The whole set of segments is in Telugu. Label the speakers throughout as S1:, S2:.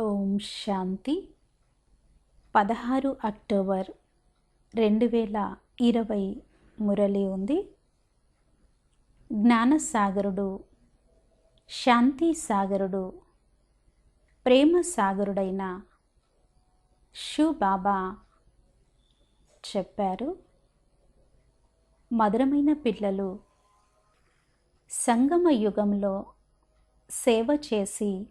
S1: ఓం శాంతి. పదహారు అక్టోబర్ రెండు వేల ఇరవై మురళి ఉంది. జ్ఞానసాగరుడు శాంతి సాగరుడు ప్రేమ సాగరుడైన షూ బాబా చెప్పారు. మధురమైన పిల్లలు సంగమ యుగంలో సేవ చేసి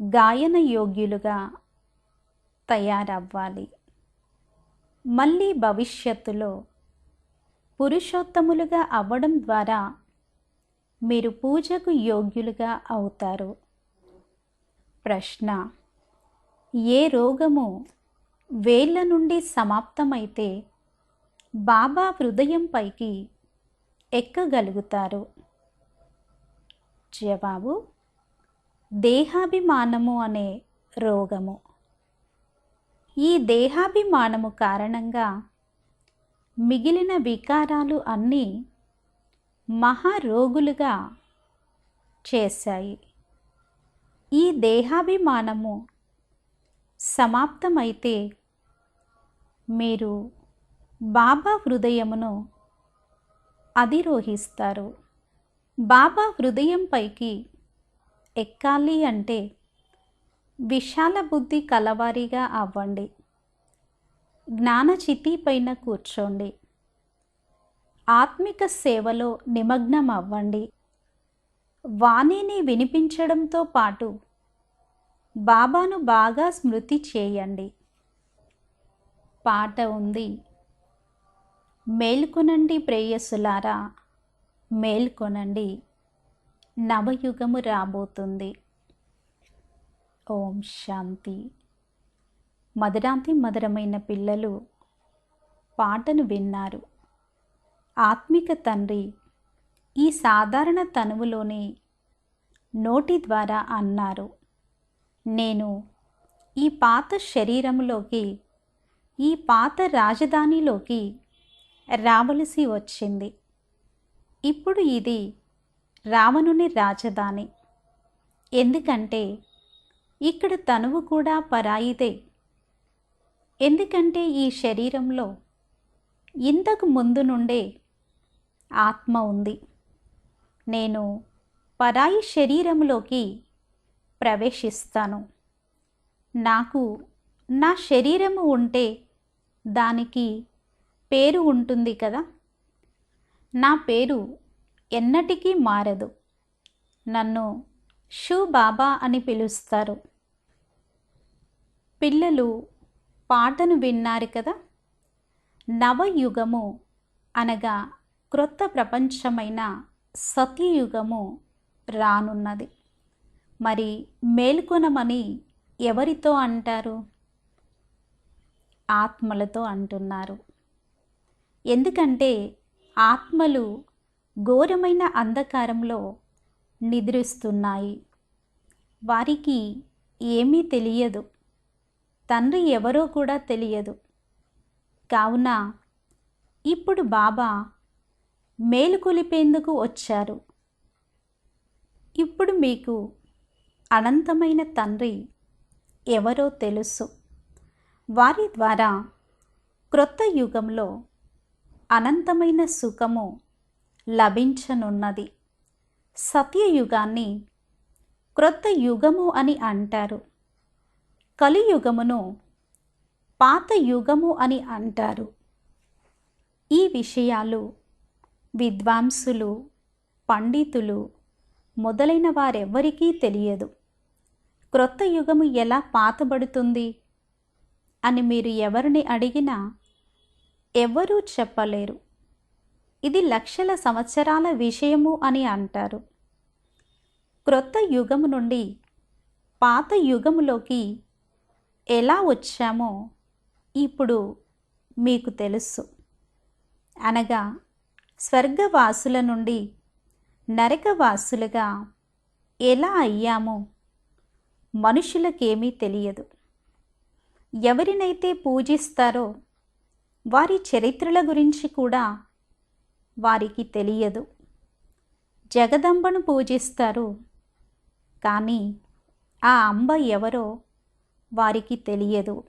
S1: గాయన యోగ్యులుగా తయారవ్వాలి. మళ్ళీ భవిష్యత్తులో పురుషోత్తములుగా అవ్వడం ద్వారా మీరు పూజకు యోగ్యులుగా అవుతారు. ప్రశ్న ఏ రోగము వేళ్ళ నుండి సమాప్తమైతే బాబా హృదయం పైకి ఎక్కగలుగుతారు? జవాబు దేహాభిమానము అనే రోగము. ఈ దేహాభిమానము కారణంగా మిగిలిన వికారాలు అన్నీ మహారోగులుగా చేశాయి. ఈ దేహాభిమానము సమాప్తమైతే మీరు బాబా హృదయమును అధిరోహిస్తారు. బాబా హృదయంపైకి ఎక్కాలి అంటే విశాల బుద్ధి కలవారిగా అవ్వండి. జ్ఞానచితి పైన కూర్చోండి. ఆత్మిక సేవలో నిమగ్నం అవ్వండి. వాణిని వినిపించడంతో పాటు బాబాను బాగా స్మృతి చేయండి. పాట ఉంది. మేల్కొనండి ప్రేయసులారా మేల్కొనండి. నవయుగము రాబోతుంది. ఓం శాంతి. మధురాంతి మధురమైన పిల్లలు పాటను విన్నారు. ఆత్మిక తండ్రి ఈ సాధారణ తనువులోనే నోటి ద్వారా అన్నారు. నేను ఈ పాత శరీరంలోకి ఈ పాత రాజధానిలోకి రావలసి వచ్చింది. ఇప్పుడు ఇది రావణుని రాజధాని. ఎందుకంటే ఇక్కడ తనువు కూడా పరాయిదే. ఎందుకంటే ఈ శరీరంలో ఇంతకు ముందు నుండే ఆత్మ ఉంది. నేను పరాయి శరీరంలోకి ప్రవేశిస్తాను. నాకు నా శరీరము ఉంటే దానికి పేరు ఉంటుంది కదా? నా పేరు ఎన్నటికీ మారదు. నన్ను షూ బాబా అని పిలుస్తారు. పిల్లలు పాటను విన్నారు కదా? నవయుగము అనగా క్రొత్త ప్రపంచమైన సతీయుగము రానున్నది. మరి మేల్కొనమని ఎవరితో అంటారు? ఆత్మలతో అంటున్నారు. ఎందుకంటే ఆత్మలు ఘోరమైన అంధకారంలో నిద్రిస్తున్నాయి. వారికి ఏమీ తెలియదు. తండ్రి ఎవరో కూడా తెలియదు. కావున ఇప్పుడు బాబా మేలుకొలిపేందుకు వచ్చారు. ఇప్పుడు మీకు అనంతమైన తండ్రి ఎవరో తెలుసు. వారి ద్వారా క్రొత్త యుగంలో అనంతమైన సుఖము లభించనున్నది. సత్యయుగాన్ని క్రొత్త యుగము అని అంటారు. కలియుగమును పాత యుగము అని అంటారు. ఈ విషయాలు విద్వాంసులు పండితులు మొదలైన వారెవ్వరికీ తెలియదు. క్రొత్త యుగము ఎలా పాతబడుతుంది అని మీరు ఎవరిని అడిగినా ఎవరూ చెప్పలేరు. ఇది లక్షల సంవత్సరాల విషయము అని అంటారు. క్రొత్త యుగము నుండి పాత యుగములోకి ఎలా వచ్చామో ఇప్పుడు మీకు తెలుసు. అనగా స్వర్గవాసుల నుండి నరకవాసులుగా ఎలా అయ్యామో మనుషులకేమీ తెలియదు. ఎవరినైతే పూజిస్తారో వారి చరిత్రల గురించి కూడా వారికి తెలియదు. జగదంబను పూజిస్తారు. కానీ ఆ అంబ ఎవరో వారికి తెలియదు.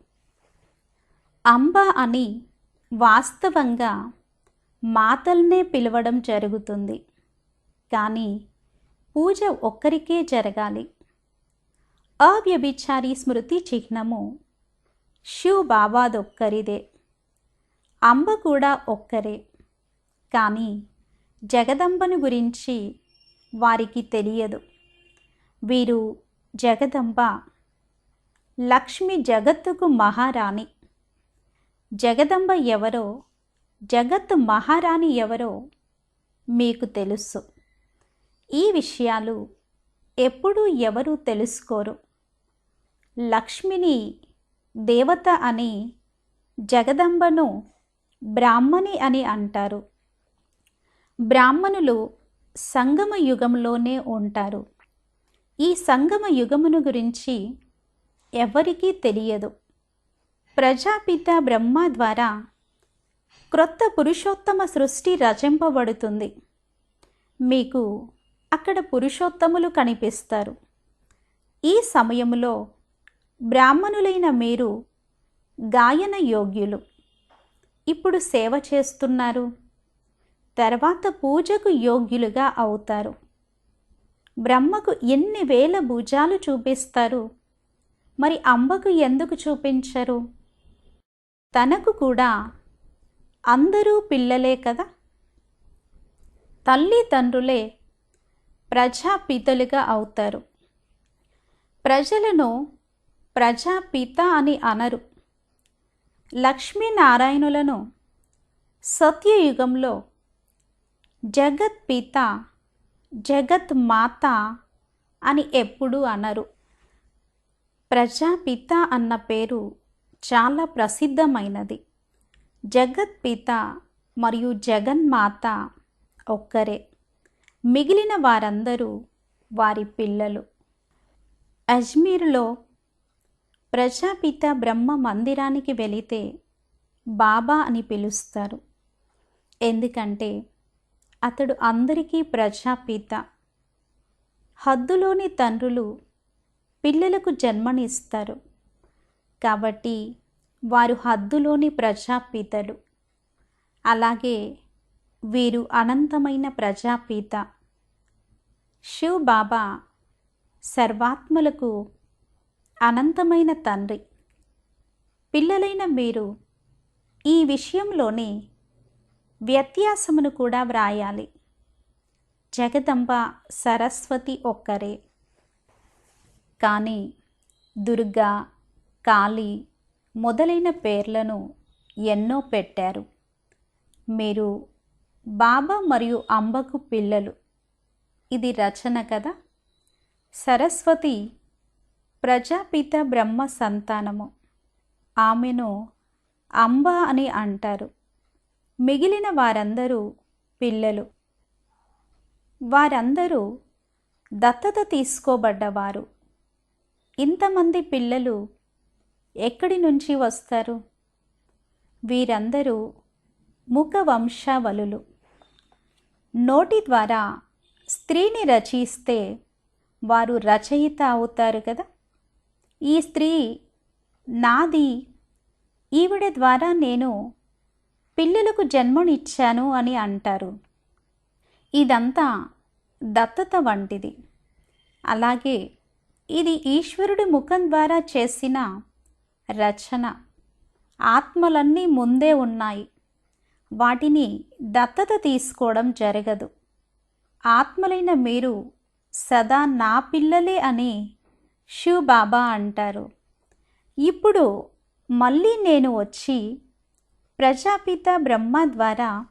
S1: అంబ అని వాస్తవంగా మాతల్నే పిలవడం జరుగుతుంది. కానీ పూజ ఒక్కరికే జరగాలి. అవ్యభిచారి స్మృతి చిహ్నము శివ్ బాబాదొక్కరిదే అంబ కూడా ఒక్కరే. కానీ జగదంబను గురించి వారికి తెలియదు. వీరు జగదంబ లక్ష్మి జగత్తుకు మహారాణి. జగదంబ ఎవరో జగత్ మహారాణి ఎవరో మీకు తెలుసు. ఈ విషయాలు ఎప్పుడూ ఎవరూ తెలుసుకోరు. లక్ష్మిని దేవత అని జగదంబను బ్రాహ్మణి అని అంటారు. బ్రాహ్మణులు సంగమ యుగంలోనే ఉంటారు. ఈ సంగమ యుగమును గురించి ఎవరికీ తెలియదు. ప్రజాపిత బ్రహ్మ ద్వారా క్రొత్త పురుషోత్తమ సృష్టి రచింపబడుతుంది. మీకు అక్కడ పురుషోత్తములు కనిపిస్తారు. ఈ సమయంలో బ్రాహ్మణులైన మీరు గాయన యోగ్యులు. ఇప్పుడు సేవ చేస్తున్నారు. తర్వాత పూజకు యోగ్యులుగా అవుతారు. బ్రహ్మకు ఎన్ని వేల భుజాలు చూపిస్తారు? మరి అంబకు ఎందుకు చూపించరు? తనకు కూడా అందరూ పిల్లలే కదా? తల్లిదండ్రులే ప్రజాపితలుగా అవుతారు. ప్రజలను ప్రజాపిత అని అనరు. లక్ష్మీనారాయణులను సత్యయుగంలో జగత్ పిత జగత్ మాత అని ఎప్పుడూ అనరు. ప్రజాపిత అన్న పేరు చాలా ప్రసిద్ధమైనది. జగత్ పిత మరియు జగన్మాత ఒక్కరే. మిగిలిన వారందరూ వారి పిల్లలు. అజ్మీర్లో ప్రజాపిత బ్రహ్మ మందిరానికి వెళితే బాబా అని పిలుస్తారు. ఎందుకంటే అతడు అందరికీ ప్రజాపిత. హద్దులోని తండ్రులు పిల్లలకు జన్మనిస్తారు. కాబట్టి వారు హద్దులోని ప్రజాపితలు. అలాగే వీరు అనంతమైన ప్రజాపిత. శివ్ బాబా సర్వాత్మలకు అనంతమైన తండ్రి. పిల్లలైన మీరు ఈ విషయంలోనే వ్యత్యాసమును కూడా వ్రాయాలి. జగదంబ సరస్వతి ఒక్కరే. కానీ దుర్గా కాళీ మొదలైన పేర్లను ఎన్నో పెట్టారు. మీరు బాబా మరియు అంబకు పిల్లలు. ఇది రచన కదా? సరస్వతి ప్రజాపిత బ్రహ్మ సంతానము. ఆమెను అంబ అని అంటారు. మిగిలిన వారందరూ పిల్లలు. వారందరూ దత్తత తీసుకోబడ్డవారు. ఇంతమంది పిల్లలు ఎక్కడి నుంచి వస్తారు? వీరందరూ ముఖవంశావలులు నోటి ద్వారా స్త్రీని రచిస్తే వారు రచయిత అవుతారు కదా? ఈ స్త్రీ నాది. ఈవిడ ద్వారా నేను పిల్లలకు జన్మనిచ్చాను అని అంటారు. ఇదంతా దత్తత వంటిది. అలాగే ఇది ఈశ్వరుడి ముఖం ద్వారా చేసిన రచన. ఆత్మలన్నీ ముందే ఉన్నాయి. వాటిని దత్తత తీసుకోవడం జరగదు. ఆత్మలైన మీరు సదా నా పిల్లలే అని శివ్ బాబా అంటారు. ఇప్పుడు మళ్ళీ నేను వచ్చి ప్రజాపిత బ్రహ్మ ద్వారా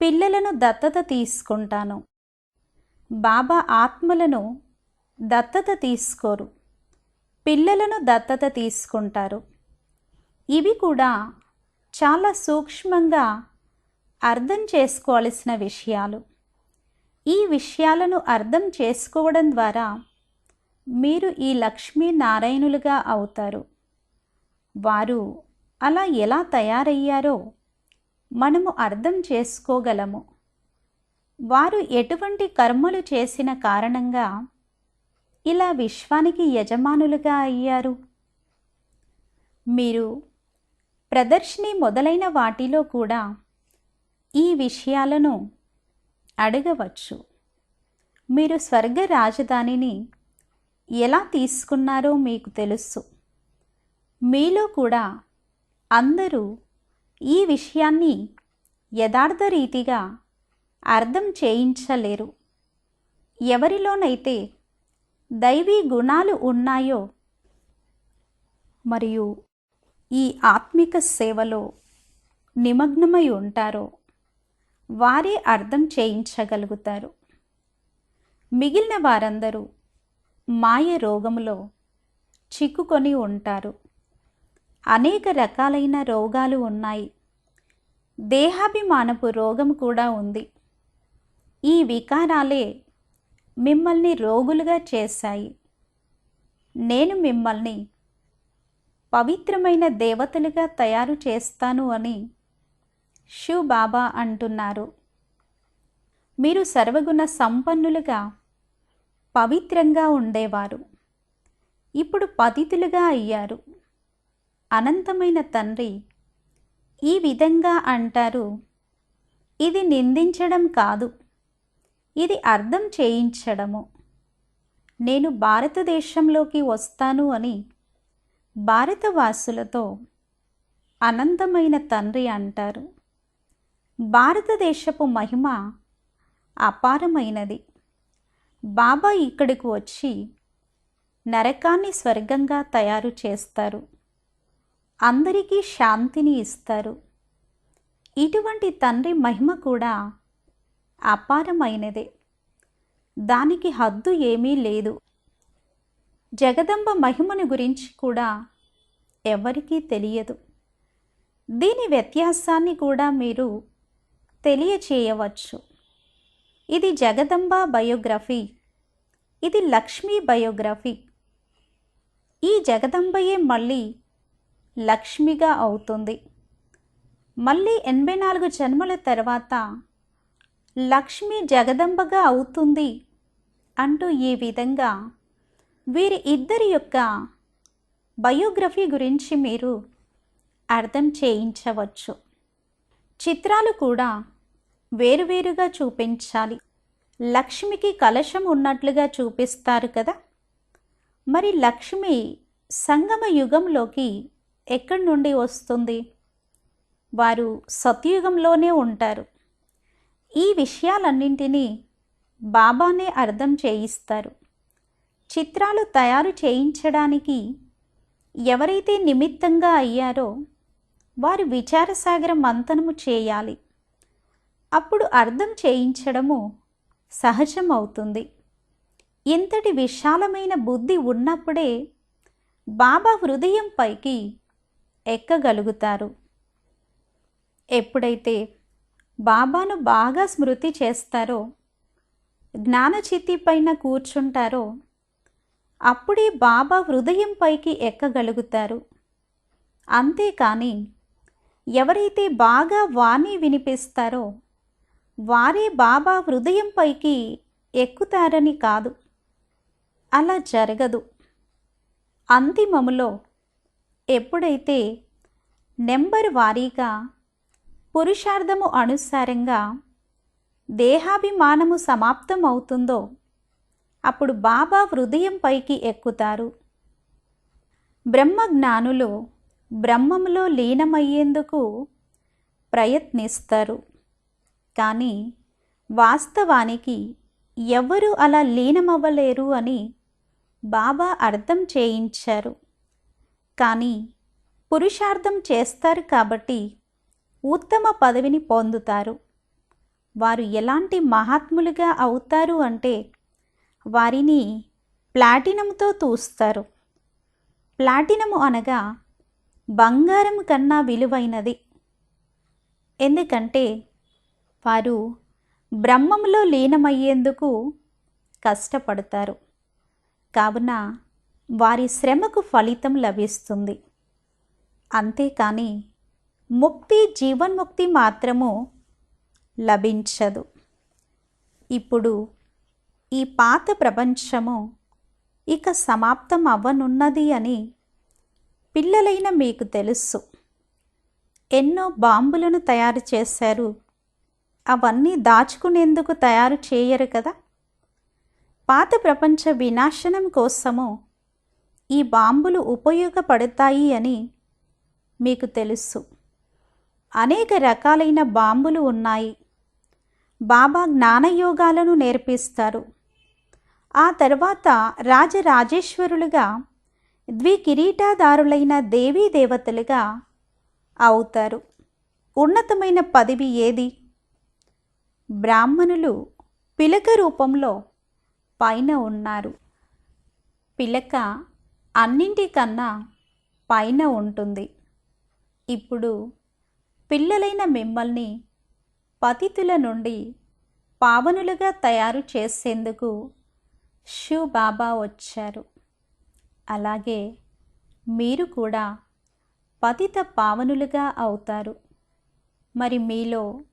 S1: పిల్లలను దత్తత తీసుకుంటాను. బాబా ఆత్మలను దత్తత తీసుకోరు. పిల్లలను దత్తత తీసుకుంటారు. ఇవి కూడా చాలా సూక్ష్మంగా అర్థం చేసుకోవాల్సిన విషయాలు. ఈ విషయాలను అర్థం చేసుకోవడం ద్వారా మీరు ఈ లక్ష్మీనారాయణులుగా అవుతారు. వారు అలా ఎలా తయారయ్యారో మనము అర్థం చేసుకోగలము. వారు ఎటువంటి కర్మలు చేసిన కారణంగా ఇలా విశ్వానికి యజమానులుగా అయ్యారు? మీరు ప్రదర్శిని మొదలైన వాటిలో కూడా ఈ విషయాలను అడగవచ్చు. మీరు స్వర్గ రాజధానిని ఎలా తీసుకున్నారో మీకు తెలుసు. మీలో కూడా అందరూ ఈ విషయాన్ని యథార్థ రీతిగా అర్థం చేయించలేరు. ఎవరిలోనైతే దైవీ గుణాలు ఉన్నాయో మరియు ఈ ఆత్మిక సేవలో నిమగ్నమై ఉంటారో వారే అర్థం చేయించగలుగుతారు. మిగిలిన వారందరూ మాయ రోగములో చిక్కుకొని ఉంటారు. అనేక రకాలైన రోగాలు ఉన్నాయి. దేహాభిమానపు రోగం కూడా ఉంది. ఈ వికారాలే మిమ్మల్ని రోగులుగా చేశాయి. నేను మిమ్మల్ని పవిత్రమైన దేవతలుగా తయారు చేస్తాను అని శివ్ బాబా అంటున్నారు. మీరు సర్వగుణ సంపన్నులుగా పవిత్రంగా ఉండేవారు. ఇప్పుడు పతితులుగా అయ్యారు. అనంతమైన తండ్రి ఈ విధంగా అంటారు ఇది నిందించడం కాదు ఇది అర్థం చేయించడము. నేను భారతదేశంలోకి వస్తాను అని భారతవాసులతో అనంతమైన తండ్రి అంటారు. భారతదేశపు మహిమ అపారమైనది. బాబా ఇక్కడికి వచ్చి నరకాన్ని స్వర్గంగా తయారు చేస్తారు. అందరికీ శాంతిని ఇస్తారు. ఇటువంటి తండ్రి మహిమ కూడా అపారమైనదే. దానికి హద్దు ఏమీ లేదు. జగదంబ మహిమను గురించి కూడా ఎవరికీ తెలియదు. దీని వ్యత్యాసాన్ని కూడా మీరు తెలియచేయవచ్చు. ఇది జగదంబ బయోగ్రఫీ. ఇది లక్ష్మీ బయోగ్రఫీ. ఈ జగదంబయే మళ్ళీ లక్ష్మిగా అవుతుంది. మళ్ళీ ఎనభై నాలుగు జన్మల తర్వాత లక్ష్మి జగదంబగా అవుతుంది అంటూ ఈ విధంగా వీరి ఇద్దరి యొక్క బయోగ్రఫీ గురించి మీరు అర్థం చేయించవచ్చు. చిత్రాలు కూడా వేరువేరుగా చూపించాలి. లక్ష్మికి కలశం ఉన్నట్లుగా చూపిస్తారు కదా. మరి లక్ష్మి సంగమ యుగంలోకి ఎక్కడి నుండి వస్తుంది? వారు సత్యుగంలోనే ఉంటారు. ఈ విషయాలన్నింటినీ బాబానే అర్థం చేయిస్తారు. చిత్రాలు తయారు చేయించడానికి ఎవరైతే నిమిత్తంగా అయ్యారో వారు విచారసాగర మంతనము చేయాలి. అప్పుడు అర్థం చేయించడము సహజం అవుతుంది ఇంతటి విశాలమైన బుద్ధి ఉన్నప్పుడే బాబా హృదయం పైకి ఎక్కగలుగుతారు? ఎప్పుడైతే బాబాను బాగా స్మృతి చేస్తారో జ్ఞానచితి పైన కూర్చుంటారో అప్పుడే బాబా హృదయం పైకి ఎక్కగలుగుతారు. అంతేకాని ఎవరైతే బాగా వాణి వినిపిస్తారో వారే బాబా హృదయం పైకి ఎక్కుతారని కాదు. అలా జరగదు. అంతిమములో ఎప్పుడైతే నెంబర్ వారీగా పురుషార్థము అనుసారంగా దేహాభిమానము సమాప్తం అవుతుందో అప్పుడు బాబా హృదయం పైకి ఎక్కుతారు. బ్రహ్మజ్ఞానులు బ్రహ్మంలో లీనమయ్యేందుకు ప్రయత్నిస్తారు. కానీ వాస్తవానికి ఎవరు అలా లీనమవ్వలేరు అని బాబా అర్థం చేయించారు. కానీ పురుషార్థం చేస్తారు కాబట్టి ఉత్తమ పదవిని పొందుతారు. వారు ఎలాంటి మహాత్ములుగా అవుతారు అంటే వారిని ప్లాటినంతో తూస్తారు. ప్లాటినము అనగా బంగారం కన్నా విలువైనది. ఎందుకంటే వారు బ్రహ్మంలో లీనమయ్యేందుకు కష్టపడతారు. కావున వారి శ్రమకు ఫలితం లభిస్తుంది. అంతేకాని ముక్తి జీవన్ముక్తి మాత్రము లభించదు. ఇప్పుడు ఈ పాత ప్రపంచము ఇక సమాప్తం అవ్వనున్నది అని పిల్లలైన మీకు తెలుసు. ఎన్నో బాంబులను తయారు చేశారు. అవన్నీ దాచుకునేందుకు తయారు చేయరు కదా? పాత ప్రపంచ వినాశనం కోసము ఈ బాంబులు ఉపయోగపడతాయి అని మీకు తెలుసు. అనేక రకాలైన బాంబులు ఉన్నాయి. బాబా జ్ఞానయోగాలను నేర్పిస్తారు. ఆ తర్వాత రాజరాజేశ్వరులుగా ద్వికిరీటాదారులైన దేవీ దేవతలుగా అవుతారు. ఉన్నతమైన పదవి ఏది? బ్రాహ్మణులు పిలక రూపంలో పైన ఉన్నారు. పిలక అన్నింటికన్నా పైన ఉంటుంది. ఇప్పుడు పిల్లలైన మిమ్మల్ని పతితుల నుండి పావనులుగా తయారు చేసేందుకు షూ బాబా వచ్చారు. అలాగే మీరు కూడా పతిత పావనులుగా అవుతారు. మరి మీలో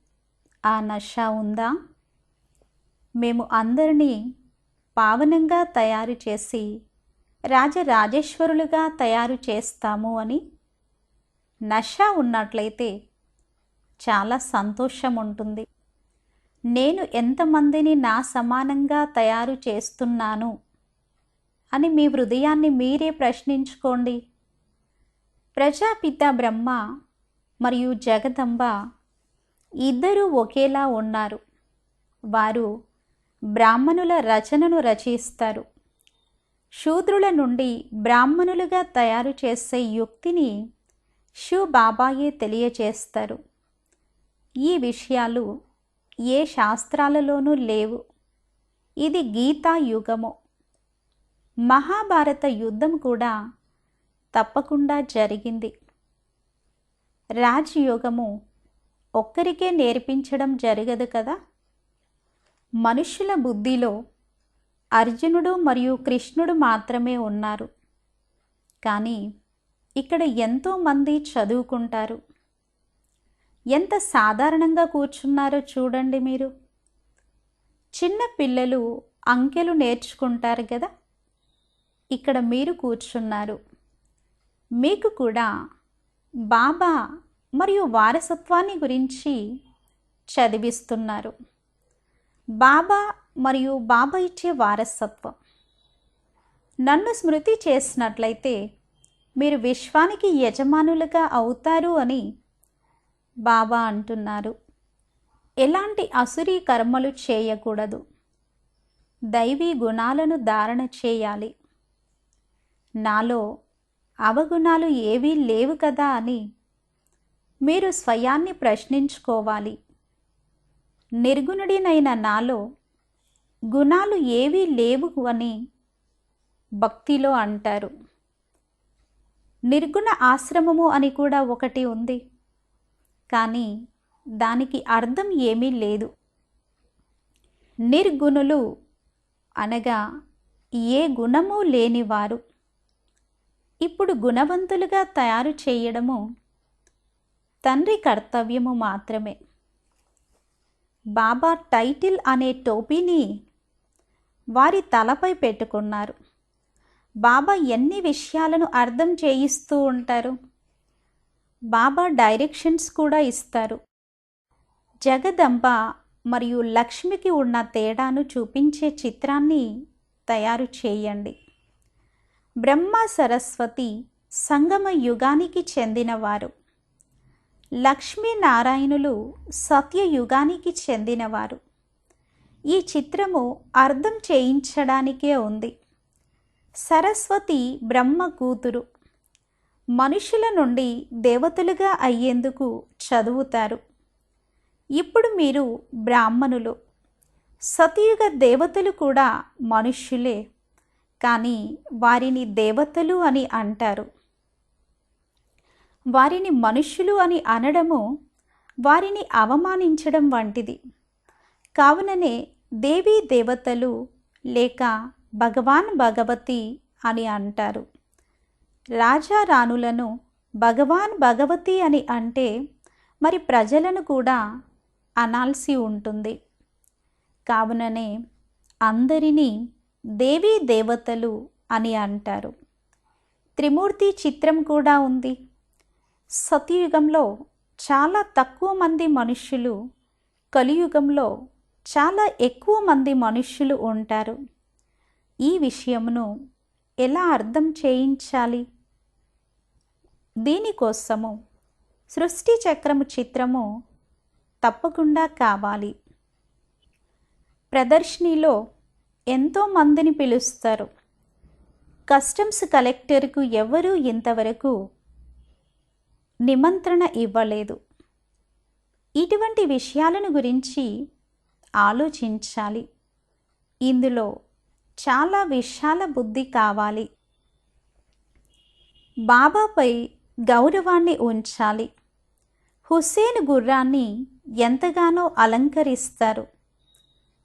S1: ఆ నష ఉందా? మేము అందరినీ పావనంగా తయారు చేసి రాజరాజేశ్వరులుగా తయారు చేస్తాము అని నష ఉన్నట్లయితే చాలా సంతోషం ఉంటుంది నేను ఎంతమందిని నా సమానంగా తయారు చేస్తున్నాను అని మీ హృదయాన్ని మీరే ప్రశ్నించుకోండి. ప్రజాపిత బ్రహ్మ మరియు జగదంబ ఇద్దరూ ఒకేలా ఉన్నారు. వారు బ్రాహ్మణుల రచనను రచిస్తారు. శూద్రుల నుండి బ్రాహ్మణులుగా తయారు చేసే యుక్తిని షూ బాబాయే తెలియచేస్తారు. ఈ విషయాలు ఏ శాస్త్రాలలోనూ లేవు. ఇది గీతా యుగము. మహాభారత యుద్ధం కూడా తప్పకుండా జరిగింది. రాజయోగము ఒక్కరికే నేర్పించడం జరగదు కదా? మనుషుల బుద్ధిలో అర్జునుడు మరియు కృష్ణుడు మాత్రమే ఉన్నారు. కానీ ఇక్కడ ఎంతోమంది చదువుకుంటారు. ఎంత సాధారణంగా కూర్చున్నారో చూడండి మీరు. చిన్న పిల్లలు అంకెలు నేర్చుకుంటారు కదా. ఇక్కడ మీరు కూర్చున్నారు. మీకు కూడా బాబా మరియు వారసత్వాన్ని గురించి చదివిస్తున్నారు. బాబా మరియు బాబా ఇచ్చే వారసత్వం. నన్ను స్మృతి చేసినట్లయితే మీరు విశ్వానికి యజమానులుగా అవుతారు అని బాబా అంటున్నారు. ఎలాంటి అసురీ కర్మలు చేయకూడదు. దైవీ గుణాలను ధారణ చేయాలి. నాలో అవగుణాలు ఏవీ లేవు కదా అని మీరు స్వయాన్ని ప్రశ్నించుకోవాలి. నిర్గుణుడినైన నాలో గుణాలు ఏవీ లేవు అని భక్తిలో అంటారు. నిర్గుణ ఆశ్రమము అని కూడా ఒకటి ఉంది. కానీ దానికి అర్థం ఏమీ లేదు. నిర్గుణులు అనగా ఏ గుణము లేనివారు. ఇప్పుడు గుణవంతులుగా తయారు చేయడము తండ్రి కర్తవ్యము మాత్రమే. బాబా టైటిల్ అనే టోపీని వారి తలపై పెట్టుకున్నారు. బాబా ఎన్ని విషయాలను అర్థం చేయిస్తూ ఉంటారు? బాబా డైరెక్షన్స్ కూడా ఇస్తారు. జగదంబ మరియు లక్ష్మికి ఉన్న తేడాను చూపించే చిత్రాన్ని తయారు చేయండి. బ్రహ్మ సరస్వతి సంగమ యుగానికి చెందినవారు. లక్ష్మీనారాయణులు సత్యయుగానికి చెందినవారు. ఈ చిత్రము అర్థం చేయించడానికే ఉంది. సరస్వతి బ్రహ్మ కూతురు. మనుషుల నుండి దేవతలుగా అయ్యేందుకు చదువుతారు. ఇప్పుడు మీరు బ్రాహ్మణులు. సతయుగ దేవతలు కూడా మనుష్యులే. కానీ వారిని దేవతలు అని అంటారు. వారిని మనుష్యులు అని అనడము వారిని అవమానించడం వంటిది. కావుననే దేవీ దేవతలు లేక భగవాన్ భగవతి అని అంటారు. రాజా రాణులను భగవాన్ భగవతి అని అంటే మరి ప్రజలను కూడా అనాల్సి ఉంటుంది. కావుననే అందరినీ దేవీ దేవతలు అని అంటారు. త్రిమూర్తి చిత్రం కూడా ఉంది. సతయుగంలో చాలా తక్కువ మంది మనుష్యులు కలియుగంలో చాలా ఎక్కువ మంది మనుష్యులు ఉంటారు. ఈ విషయమును ఎలా అర్థం చేయించాలి? దీనికోసము సృష్టి చక్రము చిత్రము తప్పకుండా కావాలి. ప్రదర్శనలో ఎంతో మందిని పిలుస్తారు. కస్టమ్స్ కలెక్టర్కు ఎవరూ ఇంతవరకు నిమంత్రణ ఇవ్వలేదు. ఇటువంటి విషయాలను గురించి ఆలోచించాలి. ఇందులో చాలా విశాల బుద్ధి కావాలి. బాబాపై గౌరవాన్ని ఉంచాలి. హుస్సేన్ గుర్రాన్ని ఎంతగానో అలంకరిస్తారు.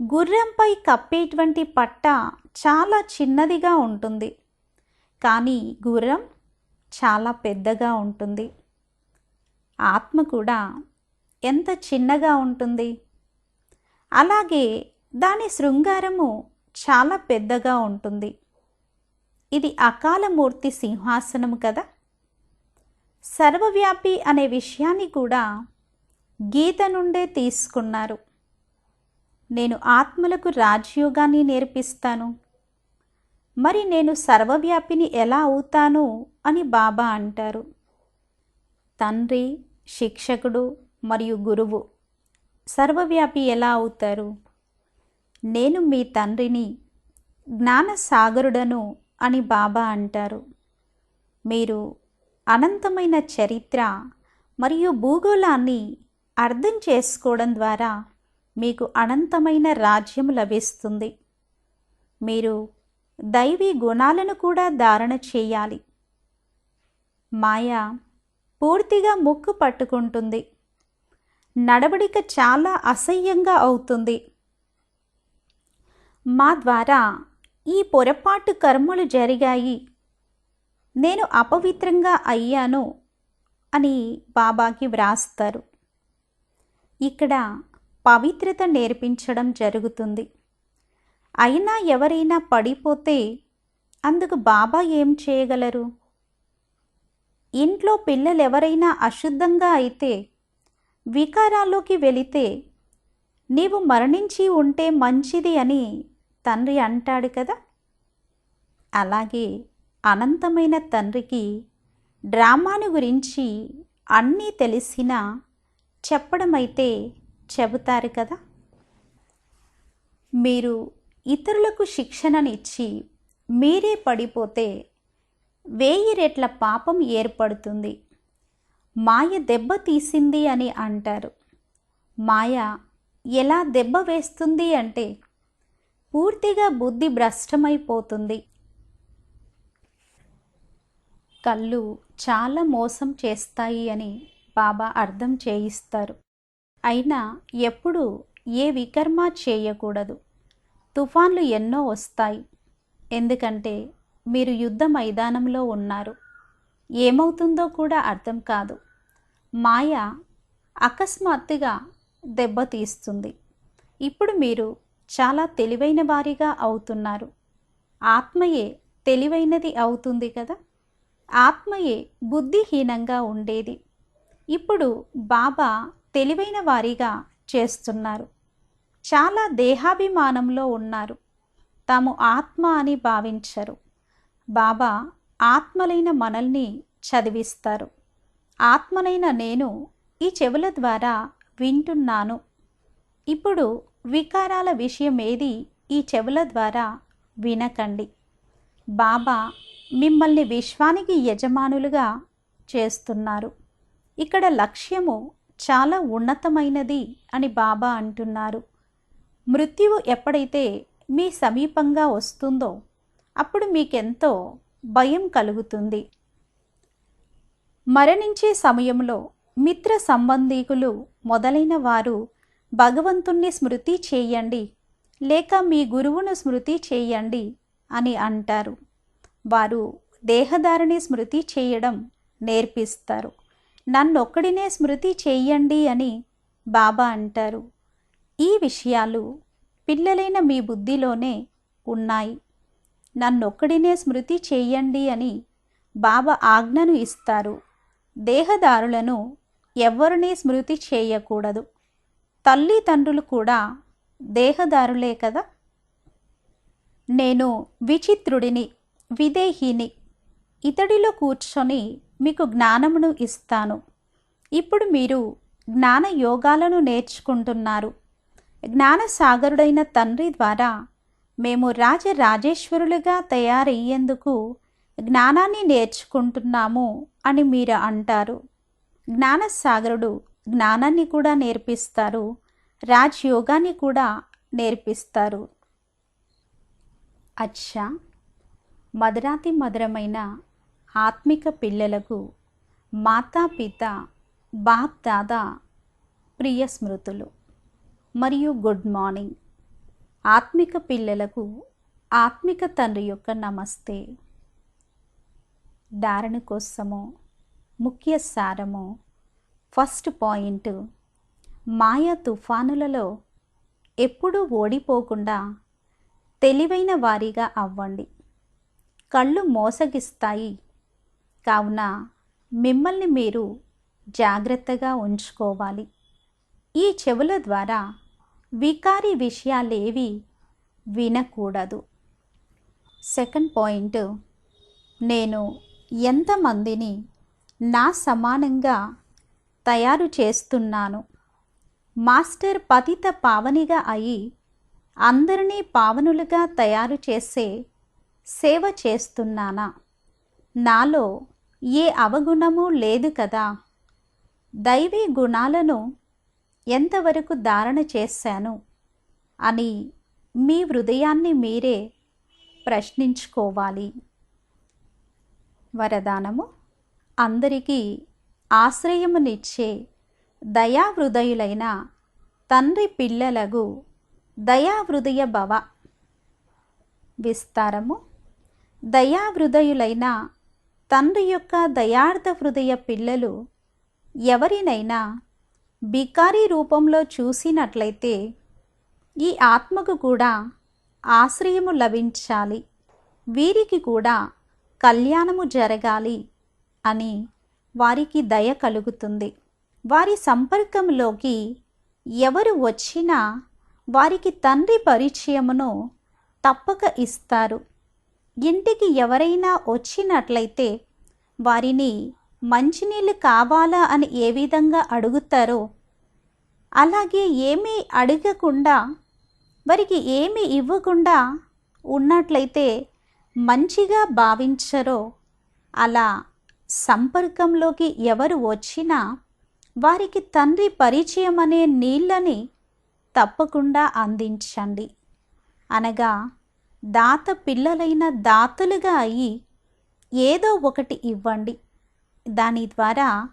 S1: గుర్రంపై కప్పేటువంటి పట్ట చాలా చిన్నదిగా ఉంటుంది. కానీ గుర్రం చాలా పెద్దగా ఉంటుంది. ఆత్మ కూడా ఎంత చిన్నగా ఉంటుంది? అలాగే దాని శృంగారము చాలా పెద్దగా ఉంటుంది. ఇది అకాలమూర్తి సింహాసనం కదా? సర్వవ్యాపి అనే విషయాన్ని కూడా గీత నుండే తీసుకున్నారు. నేను ఆత్మలకు రాజయోగాన్ని నేర్పిస్తాను. మరి నేను సర్వవ్యాపిని ఎలా అవుతాను అని బాబా అంటారు. తండ్రి శిక్షకుడు మరియు గురువు. సర్వవ్యాపి ఎలా అవుతారు? నేను మీ తండ్రిని జ్ఞానసాగరుడను అని బాబా అంటారు. మీరు అనంతమైన చరిత్ర మరియు భూగోళాన్ని అర్థం చేసుకోవడం ద్వారా మీకు అనంతమైన రాజ్యం లభిస్తుంది. మీరు దైవీ గుణాలను కూడా ధారణ చేయాలి. మాయ పూర్తిగా ముక్కు పట్టుకుంటుంది. నడవడిక చాలా అసహ్యంగా అవుతుంది. మా ద్వారా ఈ పొరపాటు కర్మలు జరిగాయి. నేను అపవిత్రంగా అయ్యాను అని బాబాకి వ్రాస్తారు. ఇక్కడ పవిత్రత నేర్పించడం జరుగుతుంది. అయినా ఎవరైనా పడిపోతే అందుకు బాబా ఏం చేయగలరు? ఇంట్లో పిల్లలు ఎవరైనా అశుద్ధంగా అయితే వికారాల్లోకి వెళితే నీవు మరణించి ఉంటే మంచిది అని తండ్రి అంటాడు కదా? అలాగే అనంతమైన తండ్రికి డ్రామాను గురించి అన్నీ తెలిసినా చెప్పడమైతే చెబుతారు కదా. మీరు ఇతరులకు శిక్షణనిచ్చి మీరే పడిపోతే వేయి రెట్ల పాపం ఏర్పడుతుంది. మాయ దెబ్బ తీసింది అని అంటారు. మాయ ఎలా దెబ్బ వేస్తుంది అంటే పూర్తిగా బుద్ధి భ్రష్టమైపోతుంది. కళ్ళు చాలా మోసం చేస్తాయి అని బాబా అర్థం చేయిస్తారు. అయినా ఎప్పుడు ఏ వికర్మ చేయకూడదు. తుఫాన్లు ఎన్నో వస్తాయి. ఎందుకంటే మీరు యుద్ధ మైదానంలో ఉన్నారు. ఏమవుతుందో కూడా అర్థం కాదు. మాయ అకస్మాత్తుగా దెబ్బతీస్తుంది ఇప్పుడు మీరు చాలా తెలివైన వారిగా అవుతున్నారు. ఆత్మయే తెలివైనది అవుతుంది కదా? ఆత్మయే బుద్ధిహీనంగా ఉండేది. ఇప్పుడు బాబా తెలివైన వారిగా చేస్తున్నారు. చాలా దేహాభిమానంలో ఉన్నారు. తాము ఆత్మ అని భావించరు. బాబా ఆత్మలైన మనల్ని చదివిస్తారు. ఆత్మనైన నేను ఈ చెవుల ద్వారా వింటున్నాను. ఇప్పుడు వికారాల విషయం ఏది ఈ చెవుల ద్వారా వినకండి. బాబా మిమ్మల్ని విశ్వానికి యజమానులుగా చేస్తున్నారు. ఇక్కడ లక్ష్యము చాలా ఉన్నతమైనది అని బాబా అంటున్నారు. మృత్యువు ఎప్పుడైతే మీ సమీపంగా వస్తుందో అప్పుడు మీకెంతో భయం కలుగుతుంది. మరణించే సమయంలో మిత్ర సంబంధీకులు మొదలైన వారు భగవంతుణ్ణి స్మృతి చేయండి లేక మీ గురువును స్మృతి చేయండి అని అంటారు. వారు దేహదారిని స్మృతి చేయడం నేర్పిస్తారు. నన్నొక్కడినే స్మృతి చేయండి అని బాబా అంటారు. ఈ విషయాలు పిల్లలైన మీ బుద్ధిలోనే ఉన్నాయి. నన్నొక్కడినే స్మృతి చేయండి అని బాబా ఆజ్ఞను ఇస్తారు. దేహదారులను ఎవరిని స్మృతి చేయకూడదు. తల్లిదండ్రులు కూడా దేహదారులే కదా. నేను విచిత్రుడిని విదేహిని ఇతడిలో కూర్చొని మీకు జ్ఞానమును ఇస్తాను. ఇప్పుడు మీరు జ్ఞాన యోగాలను నేర్చుకుంటున్నారు. జ్ఞానసాగరుడైన తండ్రి ద్వారా మేము రాజరాజేశ్వరులుగా తయారయ్యేందుకు జ్ఞానాన్ని నేర్చుకుంటున్నాము అని మీరు అంటారు. జ్ఞానసాగరుడు జ్ఞానాన్ని కూడా నేర్పిస్తారు. రాజయోగాన్ని కూడా నేర్పిస్తారు. అచ్చా! మధురాతి మధురమైన ఆత్మిక పిల్లలకు మాతాపిత బాప్ దాదా ప్రియ స్మృతులు. మరియు గుడ్ మార్నింగ్. ఆత్మిక పిల్లలకు ఆత్మిక తండ్రి యొక్క నమస్తే. ధారణ కోసము ముఖ్య సారము ఫస్ట్ పాయింట్ మాయా తుఫానులలో ఎప్పుడూ ఓడిపోకుండా తెలివైన వారిగా అవ్వండి. కళ్ళు మోసగిస్తాయి. కావున మిమ్మల్ని మీరు జాగ్రత్తగా ఉంచుకోవాలి. ఈ చెవుల ద్వారా వికారి విషయాలేవి వినకూడదు. సెకండ్ పాయింట్ నేను ఎంతమందిని నా సమానంగా తయారు చేస్తున్నాను? మాస్టర్ పతిత పావనిగా అయి అందరినీ పావనులుగా తయారు చేసే సేవ చేస్తున్నానా? నాలో ఏ అవగుణము లేదు కదా. దైవీ గుణాలను ఎంతవరకు ధారణ చేశాను అని మీ హృదయాన్ని మీరే ప్రశ్నించుకోవాలి. వరదానము అందరికీ ఆశ్రయమునిచ్చే దయాహృదయులైన తండ్రి పిల్లలకు దయాహృదయ భవ. విస్తారము దయాహృదయులైన తండ్రి యొక్క దయార్థ హృదయ పిల్లలు ఎవరినైనా బికారీ రూపంలో చూసినట్లయితే ఈ ఆత్మకు కూడా ఆశ్రయము లభించాలి. వీరికి కూడా కళ్యాణము జరగాలి అని వారికి దయ కలుగుతుంది. వారి సంపర్కంలోకి ఎవరు వచ్చినా వారికి తండ్రి పరిచయమును తప్పక ఇస్తారు. ఇంటికి ఎవరైనా వచ్చినట్లయితే వారిని మంచినీళ్ళు కావాలా అని ఏ విధంగా అడుగుతారో అలాగే ఏమీ అడగకుండా వారికి ఏమీ ఇవ్వకుండా ఉన్నట్లయితే మంచిగా భావించరో అలా సంపర్కంలోకి ఎవరు వచ్చినా వారికి తండ్రి పరిచయం అనే నీళ్ళని తప్పకుండా అందించండి. అనగా దాత పిల్లలైన దాతలుగా అయి ఏదో ఒకటి ఇవ్వండి. దాని ద్వారా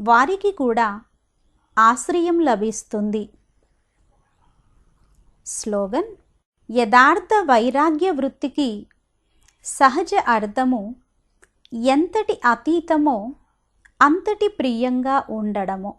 S1: వారికి కూడా ఆశ్రయం లభిస్తుంది. స్లోగన్ యథార్థ వైరాగ్య వృత్తికి సహజ అర్థము ఎంతటి అతీతమో అంతటి ప్రియంగా ఉండడము.